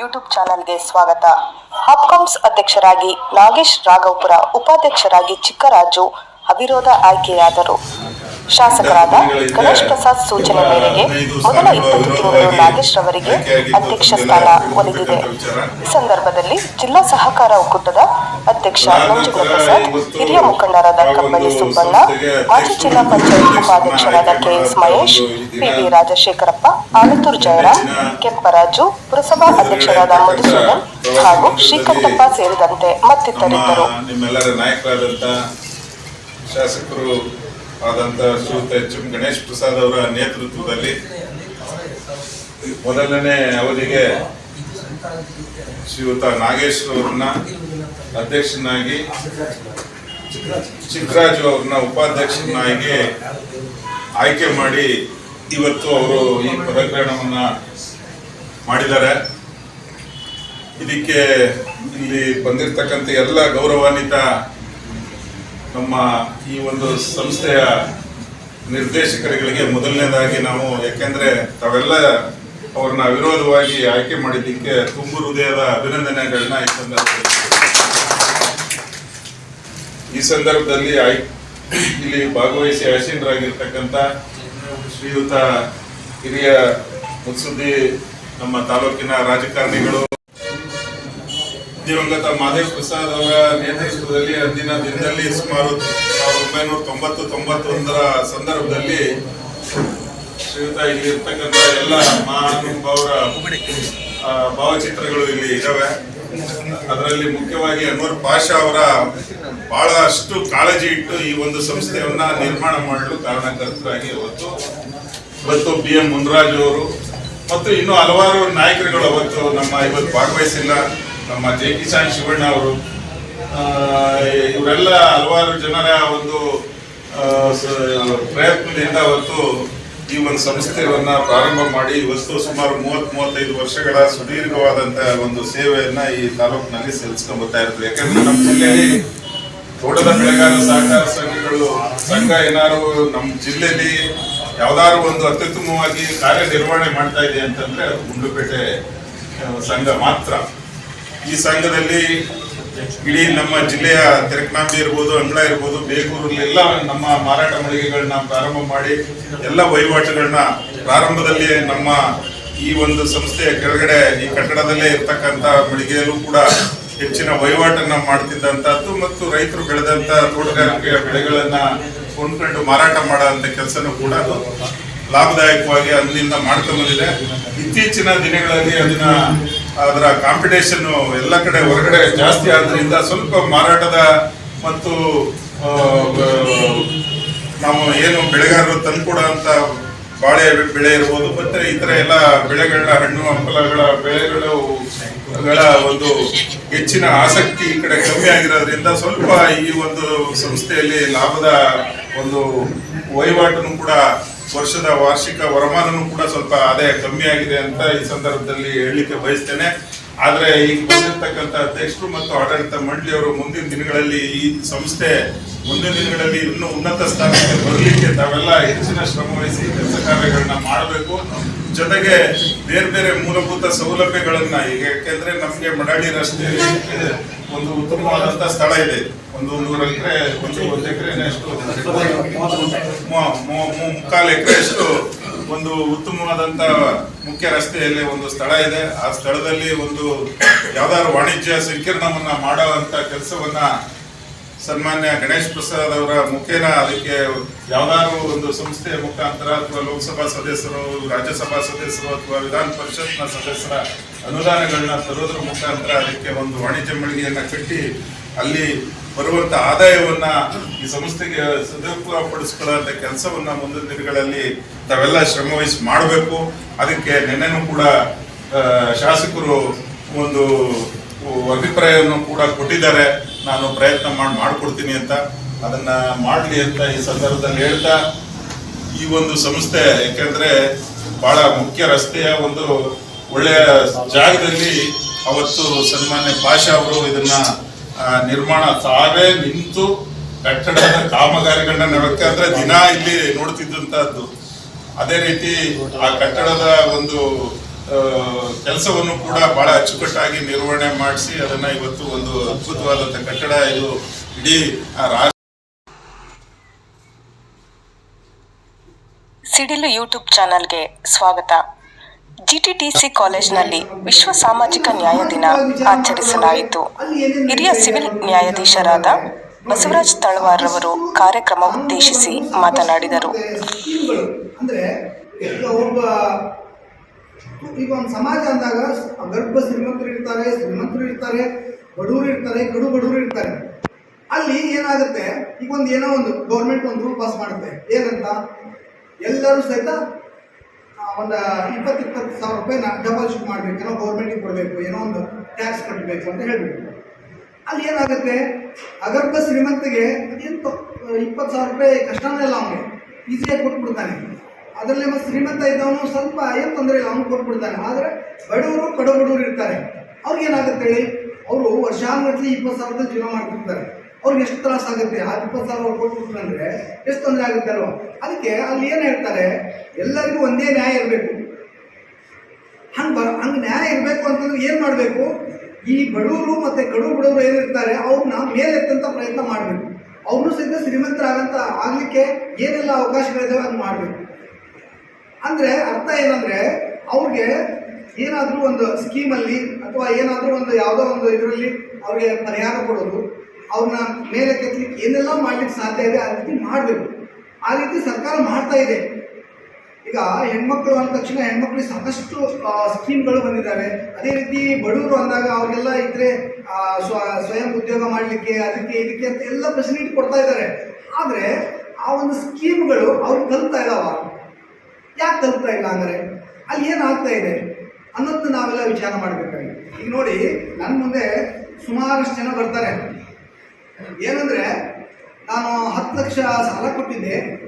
YouTube ಚಾನಲ್ಗೆ ಸ್ವಾಗತ. ಹಾಪ್ಕಾಮ್ಸ್ ಅಧ್ಯಕ್ಷರಾಗಿ ನಾಗೇಶ್ ರಾಘವಪುರ ಉಪಾಧ್ಯಕ್ಷರಾಗಿ ಚಿಕ್ಕರಾಜು ಅವಿರೋಧ ಆಯ್ಕೆಯಾದರು. ಶಾಸಕರಾದ ಗಣೇಶ್ ಪ್ರಸಾದ್ ಸೂಚನೆ ಮೇರೆಗೆ ಮೊದಲ ಇಪ್ಪತ್ತು ತಿಂಗಳು ನಾಗೇಶ್ ರವರಿಗೆ ಅಧ್ಯಕ್ಷ ಸ್ಥಾನ ಒಲಿದಿದೆ ಈ ಸಂದರ್ಭದಲ್ಲಿ ಜಿಲ್ಲಾ ಸಹಕಾರ ಒಕ್ಕೂಟದ ಅಧ್ಯಕ್ಷ ನಂಜುಂಡ ಪ್ರಸಾದ್ ಹಿರಿಯ ಮುಖಂಡರಾದ ಕಬ್ಬಳ್ಳಿ ಸುಬ್ಬಣ್ಣ ಮಾಜಿ ಜಿಲ್ಲಾ ಪಂಚಾಯತ್ ಉಪಾಧ್ಯಕ್ಷರಾದ ಕೆಎಸ್ ಮಹೇಶ್ ಪಿವಿ ರಾಜಶೇಖರಪ್ಪ ಆಲತೂರು ಜಯರಾಮ್ ಕೆಂಪರಾಜು ಪುರಸಭಾ ಅಧ್ಯಕ್ಷರಾದ ಮಧುಸೂದನ್ ಹಾಗೂ ಶ್ರೀಕಂಠಪ್ಪ ಸೇರಿದಂತೆ ಮತ್ತಿತರಿದ್ದರು. ಶಾಸಕರು ಆದಂಥ ಶ್ರೀಯುತ ಎಚ್ ಎಂ ಗಣೇಶ್ ಪ್ರಸಾದ್ ಅವರ ನೇತೃತ್ವದಲ್ಲಿ ಮೊದಲನೇ ಅವಧಿಗೆ ಶ್ರೀಯುತ ನಾಗೇಶ್ ಅವ್ರನ್ನ ಅಧ್ಯಕ್ಷನಾಗಿ ಚಿಕ್ಕರಾಜು ಅವ್ರನ್ನ ಉಪಾಧ್ಯಕ್ಷನಾಗಿ ಆಯ್ಕೆ ಮಾಡಿ ಇವತ್ತು ಅವರು ಈ ಪದಗ್ರಹಣವನ್ನ ಮಾಡಿದ್ದಾರೆ. ಇದಕ್ಕೆ ಇಲ್ಲಿ ಬಂದಿರತಕ್ಕಂಥ ಎಲ್ಲ ಗೌರವಾನ್ವಿತ ನಮ್ಮ ಈ ಒಂದು ಸಂಸ್ಥೆಯ ನಿರ್ದೇಶಕರುಗಳಿಗೆ ಮೊದಲನೇದಾಗಿ ನಾವು, ಯಾಕೆಂದ್ರೆ ತಾವೆಲ್ಲ ಅವ್ರನ್ನ ವಿರೋಧವಾಗಿ ಆಯ್ಕೆ ಮಾಡಿದ್ದಕ್ಕೆ ತುಂಬು ಹೃದಯದ ಅಭಿನಂದನೆಗಳನ್ನ ಈ ಸಂದರ್ಭದಲ್ಲಿ ಈ ಸಂದರ್ಭದಲ್ಲಿ ಇಲ್ಲಿ ಭಾಗವಹಿಸಿ ಆಸೀನರಾಗಿರ್ತಕ್ಕಂಥ ಶ್ರೀಯುತ ಹಿರಿಯ ಮುತ್ಸುದ್ದಿ ನಮ್ಮ ತಾಲೂಕಿನ ರಾಜಕಾರಣಿಗಳು ದಿವಂಗತ ಮಾದೇವ್ ಪ್ರಸಾದ್ ಅವರ ನೇತೃತ್ವದಲ್ಲಿ ಅಂದಿನ ದಿನದಲ್ಲಿ ಸುಮಾರು ಸಾವಿರದ ಒಂಬೈನೂರ ತೊಂಬತ್ತು ತೊಂಬತ್ತೊಂದರ ಸಂದರ್ಭದಲ್ಲಿ ಶ್ರೀಯುತ ಇಲ್ಲಿ ಇರ್ತಕ್ಕಂಥ ಎಲ್ಲ ಮಹಾನುಭಾವರ ಭಾವಚಿತ್ರಗಳು ಇಲ್ಲಿ ಇದಾವೆ. ಅದರಲ್ಲಿ ಮುಖ್ಯವಾಗಿ ಅನ್ವರ್ ಪಾಷಾ ಅವರ ಬಹಳಷ್ಟು ಕಾಳಜಿ ಇಟ್ಟು ಈ ಒಂದು ಸಂಸ್ಥೆಯನ್ನ ನಿರ್ಮಾಣ ಮಾಡಲು ಕಾರಣಕರ್ತರಾಗಿ ಅವತ್ತು. ಇವತ್ತು ಬಿ ಎಂ ಮುನ್ರಾಜ್ ಅವರು ಮತ್ತು ಇನ್ನು ಹಲವಾರು ನಾಯಕರುಗಳು ಅವತ್ತು ನಮ್ಮ ಇವತ್ತು ಭಾಗವಹಿಸಿಲ್ಲ. ನಮ್ಮ ಜೆ ಕಿಸಾನ್ ಶಿವಣ್ಣ ಅವರು ಇವರೆಲ್ಲ ಹಲವಾರು ಜನರ ಒಂದು ಪ್ರಯತ್ನದಿಂದ ಅವತ್ತು ಈ ಒಂದು ಸಂಸ್ಥೆಯನ್ನ ಪ್ರಾರಂಭ ಮಾಡಿ ಇವತ್ತು ಸುಮಾರು ಮೂವತ್ ಮೂವತ್ತೈದು ವರ್ಷಗಳ ಸುದೀರ್ಘವಾದಂತ ಒಂದು ಸೇವೆಯನ್ನ ಈ ತಾಲೂಕಿನಲ್ಲಿ ಸಲ್ಲಿಸ್ಕೊಂಡ್ ಬರ್ತಾ ಇರ್ತದೆ ಯಾಕಂದ್ರೆ ನಮ್ಮ ಜಿಲ್ಲೆಯಲ್ಲಿ ತೋಟದ ಬೆಳೆಗಾರ ಸಹಕಾರ ಸಂಘಗಳು, ಸಂಘ ಏನಾದ್ರು ನಮ್ಮ ಜಿಲ್ಲೆಯಲ್ಲಿ ಯಾವ್ದಾದ್ರು ಒಂದು ಅತ್ಯುತ್ತಮವಾಗಿ ಕಾರ್ಯನಿರ್ವಹಣೆ ಮಾಡ್ತಾ ಇದೆ ಅಂತಂದ್ರೆ ಗುಂಡ್ಲುಪೇಟೆ ಸಂಘ ಮಾತ್ರ. ಈ ಸಂಘದಲ್ಲಿ ಇಡೀ ನಮ್ಮ ಜಿಲ್ಲೆಯ ತೆರಕನಾಂಬಿ ಇರ್ಬೋದು ಅಂಗಳ ಇರ್ಬೋದು, ಬೇಗೂರಲ್ಲೆಲ್ಲ ನಮ್ಮ ಮಾರಾಟ ಮಳಿಗೆಗಳನ್ನ ಪ್ರಾರಂಭ ಮಾಡಿ ಎಲ್ಲ ವಹಿವಾಟುಗಳನ್ನ ಪ್ರಾರಂಭದಲ್ಲಿ ನಮ್ಮ ಈ ಒಂದು ಸಂಸ್ಥೆಯ ಕೆಳಗಡೆ ಈ ಕಟ್ಟಡದಲ್ಲೇ ಇರ್ತಕ್ಕಂಥ ಮಳಿಗೆಯಲ್ಲೂ ಕೂಡ ಹೆಚ್ಚಿನ ವಹಿವಾಟನ್ನ ಮಾಡ್ತಿದ್ದಂಥದ್ದು ಮತ್ತು ರೈತರು ಬೆಳೆದಂತ ತೋಟಗಾರಿಕೆಯ ಬೆಳೆಗಳನ್ನ ಕೊಂಡ್ಕೊಂಡು ಮಾರಾಟ ಮಾಡುವಂತ ಕೆಲಸನೂ ಕೂಡ ಅದು ಲಾಭದಾಯಕವಾಗಿ ಅಲ್ಲಿಂದ ಮಾಡ್ತಾ ಬಂದಿದೆ ಇತ್ತೀಚಿನ ದಿನಗಳಲ್ಲಿ ಅದನ್ನ ಅದರ ಕಾಂಪಿಟೇಷನ್ ಎಲ್ಲ ಕಡೆ ಹೊರಗಡೆ ಜಾಸ್ತಿ ಆದ್ರಿಂದ ಸ್ವಲ್ಪ ಮಾರಾಟದ ಮತ್ತು ನಾವು ಏನು ಬೆಳೆಗಾರರು ತಂದ್ಕೊಡುವಂತ ಬಾಳೆ ಬೆಳೆ ಇರ್ಬೋದು, ಮತ್ತೆ ಇತರ ಎಲ್ಲ ಬೆಳೆಗಳ ಹಣ್ಣು, ಹಂಪಲಗಳ ಬೆಳೆಗಳು, ಗಳ ಒಂದು ಹೆಚ್ಚಿನ ಆಸಕ್ತಿ ಈ ಕಡೆ ಕಮ್ಮಿ ಆಗಿರೋದ್ರಿಂದ ಸ್ವಲ್ಪ ಈ ಒಂದು ಸಂಸ್ಥೆಯಲ್ಲಿ ಲಾಭದ ಒಂದು ವಹಿವಾಟನ್ನು ಕೂಡ ವರ್ಷದ ವಾರ್ಷಿಕ ವರಮಾನನೂ ಕೂಡ ಸ್ವಲ್ಪ ಆದಾಯ ಕಮ್ಮಿ ಆಗಿದೆ ಅಂತ ಈ ಸಂದರ್ಭದಲ್ಲಿ ಹೇಳಲಿಕ್ಕೆ ಬಯಸ್ತೇನೆ. ಆದರೆ ಈಗ ಬಂದಿರತಕ್ಕಂಥ ಅಧ್ಯಕ್ಷರು ಮತ್ತು ಆಡಳಿತ ಮಂಡಳಿಯವರು ಮುಂದಿನ ದಿನಗಳಲ್ಲಿ ಈ ಸಂಸ್ಥೆ ಮುಂದಿನ ದಿನಗಳಲ್ಲಿ ಇನ್ನೂ ಉನ್ನತ ಸ್ಥಾನಕ್ಕೆ ಬರಲಿಕ್ಕೆ ತಾವೆಲ್ಲ ಹೆಚ್ಚಿನ ಶ್ರಮವಹಿಸಿ ಕೆಲಸ ಕಾರ್ಯಗಳನ್ನ ಮಾಡಬೇಕು. ಜೊತೆಗೆ ಬೇರೆ ಬೇರೆ ಮೂಲಭೂತ ಸೌಲಭ್ಯಗಳನ್ನ ಈಗ, ಯಾಕೆಂದ್ರೆ ನಮ್ಗೆ ಮಡಾಳಿ ರಸ್ತೆಯಲ್ಲಿ ಒಂದು ಉತ್ತಮವಾದಂತ ಸ್ಥಳ ಇದೆ. ಒಂದು ನೂರ ಎಕರೆ, ಒಂದು ಒಂದು ಎಕರೆ ಎಷ್ಟು ಮುಕ್ಕಾಲು ಎಕರೆಯಷ್ಟು ಒಂದು ಉತ್ತಮವಾದಂತ ಮುಖ್ಯ ರಸ್ತೆಯಲ್ಲಿ ಒಂದು ಸ್ಥಳ ಇದೆ. ಆ ಸ್ಥಳದಲ್ಲಿ ಒಂದು ಯಾವ್ದಾದ್ರು ವಾಣಿಜ್ಯ ಸಂಕೀರ್ಣವನ್ನ ಮಾಡುವಂತ ಕೆಲಸವನ್ನ ಸನ್ಮಾನ್ಯ ಗಣೇಶ್ ಪ್ರಸಾದ್ ಅವರ ಮುಖೇನ ಅದಕ್ಕೆ ಯಾವ್ದಾದ್ರು ಒಂದು ಸಂಸ್ಥೆಯ ಮುಖಾಂತರ ಅಥವಾ ಲೋಕಸಭಾ ಸದಸ್ಯರು, ರಾಜ್ಯಸಭಾ ಸದಸ್ಯರು ಅಥವಾ ವಿಧಾನ ಪರಿಷತ್ನ ಸದಸ್ಯರ ಅನುದಾನಗಳನ್ನ ತರೋದ್ರ ಮುಖಾಂತರ ಅದಕ್ಕೆ ಒಂದು ವಾಣಿಜ್ಯ ಮಳಿಗೆಯನ್ನು ಕಟ್ಟಿ ಅಲ್ಲಿ ಬರುವಂತ ಆದಾಯವನ್ನ ಈ ಸಂಸ್ಥೆಗೆ ಸದುಪಯೋಗಪಡಿಸ್ಕೊಳ್ಳುವಂತ ಕೆಲಸವನ್ನ ಮುಂದಿನ ದಿನಗಳಲ್ಲಿ ತಾವೆಲ್ಲ ಶ್ರಮವಹಿಸಿ ಮಾಡಬೇಕು. ಅದಕ್ಕೆ ನಿನ್ನೆನೂ ಕೂಡ ಶಾಸಕರು ಒಂದು ಅಭಿಪ್ರಾಯವನ್ನು ಕೂಡ ಕೊಟ್ಟಿದ್ದಾರೆ. ನಾನು ಪ್ರಯತ್ನ ಮಾಡಿ, ಮಾಡ್ಕೊಡ್ತೀನಿ ಅಂತ ಅದನ್ನ ಮಾಡಲಿ ಅಂತ ಈ ಸಂದರ್ಭದಲ್ಲಿ ಹೇಳ್ತಾ, ಈ ಒಂದು ಸಂಸ್ಥೆ, ಯಾಕೆಂದ್ರೆ ಬಹಳ ಮುಖ್ಯ ರಸ್ತೆಯ ಒಂದು ಒಳ್ಳೆಯ ಜಾಗದಲ್ಲಿ ಅವತ್ತು ಸನ್ಮಾನ್ಯ ಪಾಷಾ ಅವರು ಇದನ್ನ ನಿರ್ಮಾಣ ತಾವೇ ನಿಂತು ಕಟ್ಟಡದ ಕಾಮಗಾರಿಗಳನ್ನ ಅಂದ್ರೆ ದಿನ ಇಲ್ಲಿ ನೋಡ್ತಿದ್ದಂತಹದ್ದು. ಅದೇ ರೀತಿ ಆ ಕಟ್ಟಡದ ಒಂದು ಕೆಲಸವನ್ನು ಕೂಡ ಬಹಳ ಅಚ್ಚುಕಟ್ಟಾಗಿ ನಿರ್ವಹಣೆ ಮಾಡಿಸಿ ಅದನ್ನ ಇವತ್ತು ಒಂದು ಅದ್ಭುತವಾದಂಥ ಕಟ್ಟಡ ಇದು ಇಡೀ ರಾಜ ರಾಷ್ಟ್ರ ಸಿಡಿಲು ಯೂಟ್ಯೂಬ್ ಚಾನಲ್ಗೆ ಸ್ವಾಗತ. ಜಿಟಿಟಿಸಿ ಕಾಲೇಜಿನಲ್ಲಿ ವಿಶ್ವ ಸಾಮಾಜಿಕ ನ್ಯಾಯ ದಿನ ಆಚರಿಸಲಾಯಿತು. ಹಿರಿಯ ಸಿವಿಲ್ ನ್ಯಾಯಾಧೀಶರಾದ ಬಸವರಾಜ್ ತಳವಾರ್ ರವರು ಕಾರ್ಯಕ್ರಮ ಉದ್ದೇಶಿಸಿ ಮಾತನಾಡಿದರು. ಈಗ ಒಂದು ಸಮಾಜ ಅಂದಾಗ ಗರ್ಭ ಶ್ರೀಮಂತರು ಇರ್ತಾರೆ ಶ್ರೀಮಂತರು ಇರ್ತಾರೆ, ಬಡವರು ಇರ್ತಾರೆ, ಕಡು ಬಡವರು ಇರ್ತಾರೆ. ಅಲ್ಲಿ ಏನಾಗುತ್ತೆ? ಈಗ ಒಂದು ಏನೋ ಒಂದು ಗೌರ್ಮೆಂಟ್ ಒಂದು ರೂಲ್ ಪಾಸ್ ಮಾಡುತ್ತೆ. ಏನಂತ? ಎಲ್ಲರೂ ಸಹಿತ ಒಂದು ಇಪ್ಪತ್ತು ಇಪ್ಪತ್ತು ಸಾವಿರ ರೂಪಾಯಿ ಡೆಪಾಸಿಟ್ ಮಾಡಬೇಕು, ಏನೋ ಗೌರ್ಮೆಂಟಿಗೆ ಕೊಡಬೇಕು, ಏನೋ ಒಂದು ಟ್ಯಾಕ್ಸ್ ಕಟ್ಟಬೇಕು ಅಂತ ಹೇಳ್ಬಿಟ್ಟು. ಅಲ್ಲಿ ಏನಾಗುತ್ತೆ? ಅಗರ್ಭ ಶ್ರೀಮಂತಿಗೆ ಇಪ್ಪತ್ತು ಸಾವಿರ ರೂಪಾಯಿ ಕಷ್ಟನೇ ಇಲ್ಲ ಅವನಿಗೆ. ಈಸಿಯಾಗಿ ಕೊಟ್ಬಿಡ್ತಾನೆ. ಅದರಲ್ಲಿ ಮತ್ತೆ ಶ್ರೀಮಂತ ಇದ್ದವನು ಸ್ವಲ್ಪ ಏನು ತೊಂದರೆ ಇಲ್ಲ, ಅವನು ಕೊಟ್ಬಿಡ್ತಾನೆ. ಆದರೆ ಬಡವರು ಕಡು ಬಡವರು ಇರ್ತಾರೆ. ಅವ್ರಿಗೆ ಏನಾಗುತ್ತೆ ಹೇಳಿ? ಅವರು ವರ್ಷಾನುಗಟ್ಲೆ ಇಪ್ಪತ್ತು ಸಾವಿರದ ಜೀವನ ಮಾಡ್ತಿರ್ತಾರೆ ಅವ್ರಿಗೆ ಎಷ್ಟು ತ್ರಾಸ ಆಗುತ್ತೆ? ಆ ಇಪ್ಪತ್ತು ಸಾವಿರ ಅವ್ರು ಕೊಟ್ಬಿಟ್ರಂದ್ರೆ ಎಷ್ಟು ತೊಂದರೆ ಆಗುತ್ತೆ ಅಲ್ವಾ? ಅದಕ್ಕೆ ಅಲ್ಲಿ ಏನು ಹೇಳ್ತಾರೆ? ಎಲ್ಲರಿಗೂ ಒಂದೇ ನ್ಯಾಯ ಇರಬೇಕು. ಹಂಗೆ ಬರ ಹಂಗೆ ನ್ಯಾಯ ಇರಬೇಕು ಅಂತಂದ್ರೆ ಏನು ಮಾಡಬೇಕು? ಈ ಬಡವರು ಮತ್ತು ಕಡು ಬಡವರು ಏನಿರ್ತಾರೆ ಅವ್ರನ್ನ ಮೇಲೆತ್ತಂತ ಪ್ರಯತ್ನ ಮಾಡಬೇಕು. ಅವರು ಸಹಿತ ಶ್ರೀಮಂತರಾಗಂತ ಆಗಲಿಕ್ಕೆ ಏನೆಲ್ಲ ಅವಕಾಶಗಳಿದಾವೆ ಅದು ಮಾಡಬೇಕು. ಅಂದರೆ ಅರ್ಥ ಏನಂದ್ರೆ ಅವ್ರಿಗೆ ಏನಾದರೂ ಒಂದು ಸ್ಕೀಮಲ್ಲಿ ಅಥವಾ ಏನಾದರೂ ಒಂದು ಯಾವುದೋ ಒಂದು ಇದರಲ್ಲಿ ಅವ್ರಿಗೆ ಪರಿಹಾರ ಕೊಡೋದು ಅವ್ರನ್ನ ಮೇಲೆ ಕೆತ್ತಲಿಕ್ಕೆ ಏನೆಲ್ಲ ಮಾಡ್ಲಿಕ್ಕೆ ಸಾಧ್ಯ ಇದೆ ಆ ರೀತಿ ಮಾಡಬೇಕು. ಆ ರೀತಿ ಸರ್ಕಾರ ಮಾಡ್ತಾ ಇದೆ. ಈಗ ಹೆಣ್ಮಕ್ಳು ಅಂದ ತಕ್ಷಣ ಹೆಣ್ಮಕ್ಳಿಗೆ ಸಾಕಷ್ಟು ಸ್ಕೀಮ್ಗಳು ಬಂದಿದ್ದಾವೆ ಅದೇ ರೀತಿ ಬಡವರು ಅಂದಾಗ ಅವ್ರಿಗೆಲ್ಲ ಇದ್ರೆ ಸ್ವ, ಸ್ವಯಂ ಉದ್ಯೋಗ ಮಾಡಲಿಕ್ಕೆ, ಅದಕ್ಕೆ ಇದಕ್ಕೆ ಅಂತ ಎಲ್ಲ ಫೆಸಿಲಿಟಿ ಕೊಡ್ತಾ ಇದ್ದಾರೆ. ಆದರೆ ಆ ಒಂದು ಸ್ಕೀಮ್ಗಳು ಅವ್ರಿಗೆ ಕಲ್ತಾ ಇದಾವ ಯಾಕೆ ತಲುಪ್ತಾ ಇಲ್ಲ ಅಂದರೆ ಅಲ್ಲಿ ಏನಾಗ್ತಾ ಇದೆ ಅನ್ನೋದನ್ನ ನಾವೆಲ್ಲ ವಿಚಾರ ಮಾಡಬೇಕಾಗಿದೆ. ಈಗ ನೋಡಿ ನನ್ನ ಮುಂದೆ ಸುಮಾರಷ್ಟು ಜನ ಬರ್ತಾರೆ. ಏನಂದರೆ, ನಾನು ಹತ್ತು ಲಕ್ಷ ಸಾಲ ಕೊಟ್ಟಿದ್ದೆ.